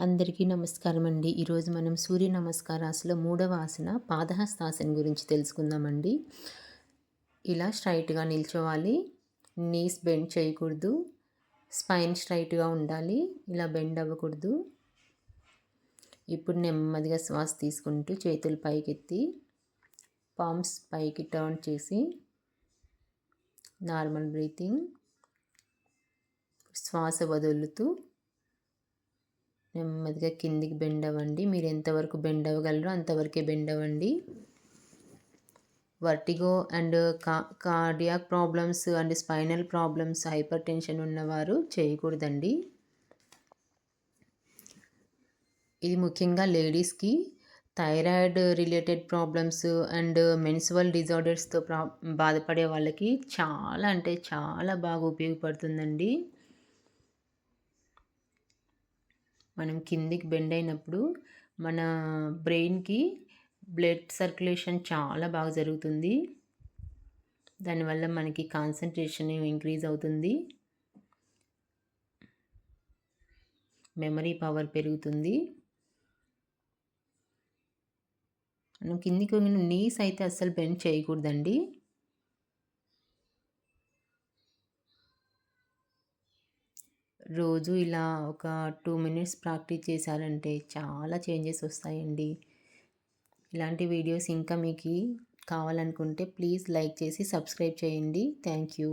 అందరికీ నమస్కారం అండి ఈరోజు మనం సూర్య నమస్కారాసులో మూడవ ఆసన పాదహస్తాసన గురించి తెలుసుకుందామండి. ఇలా స్ట్రైట్గా నిల్చోవాలి. నీస్ బెండ్ చేయకూడదు. స్పైన్ స్ట్రైట్గా ఉండాలి. ఇలా బెండ్ అవ్వకూడదు. ఇప్పుడు నెమ్మదిగా శ్వాస తీసుకుంటూ చేతులు పైకెత్తి పామ్స్ పైకి టర్న్ చేసి నార్మల్ బ్రీతింగ్ శ్వాస వదులుతూ నెమ్మదిగా కిందికి బెండ్ అవ్వండి మీరు ఎంతవరకు బెండ్ అవ్వగలరో అంతవరకే బెండ్ అవ్వండి వర్టిగో అండ్ కా cardiac problems and spinal problems hypertension ఉన్నవారు చేయకూడదండి. ఇది ముఖ్యంగా లేడీస్కి thyroid related problems and menstrual డిజార్డర్స్తో ప్రా బాధపడే వాళ్ళకి చాలా అంటే చాలా బాగా ఉపయోగపడుతుందండి. మనం కిందికి బెండ్ అయినప్పుడు మన బ్రెయిన్కి బ్లడ్ సర్క్యులేషన్ చాలా బాగా జరుగుతుంది. దానివల్ల మనకి కాన్సన్ట్రేషన్ ఇంక్రీజ్ అవుతుంది. మెమరీ పవర్ పెరుగుతుంది. మనం కిందికి నీస్ అయితే అస్సలు బెండ్ చేయకూడదండి. రోజు ఇలా ఒక టూ మినిట్స్ ప్రాక్టీస్ చేశారంటే చాలా చేంజెస్ వస్తాయండి. ఇలాంటి వీడియోస్ ఇంకా మీకు కావాలనుకుంటే ప్లీజ్ లైక్ చేసి సబ్స్క్రైబ్ చేయండి. Thank you.